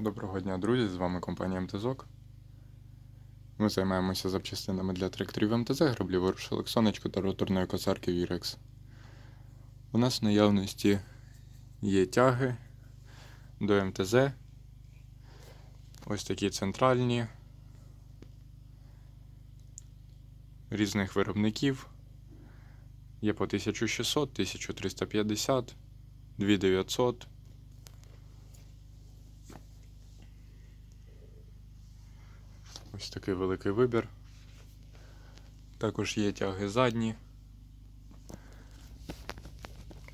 Доброго дня, друзі! З вами компанія МТЗОК. Ми займаємося запчастинами для тракторів МТЗ, граблів ворушилок сонечко та роторної косарки Virex. У нас в наявності є тяги до МТЗ. Ось такі центральні різних виробників. Є по 1600, 1350, 2900. Ось такий великий вибір. Також є тяги задні.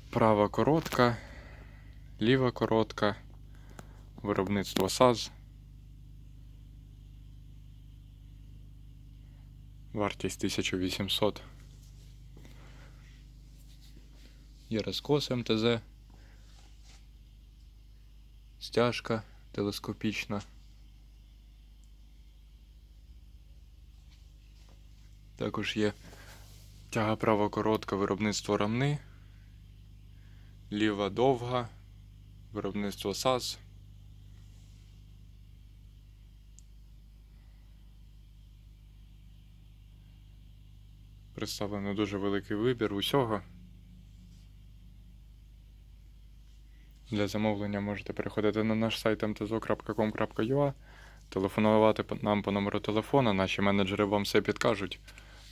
Права коротка, ліва коротка, виробництво САЗ. Вартість 1800. Є розкос МТЗ. Стяжка телескопічна. Також є тяга права коротка виробництво рамни, ліва довга, виробництво САЗ. Представлено дуже великий вибір усього. Для замовлення можете переходити на наш сайт mtzo.com.ua, телефонувати нам по номеру телефона, наші менеджери вам все підкажуть.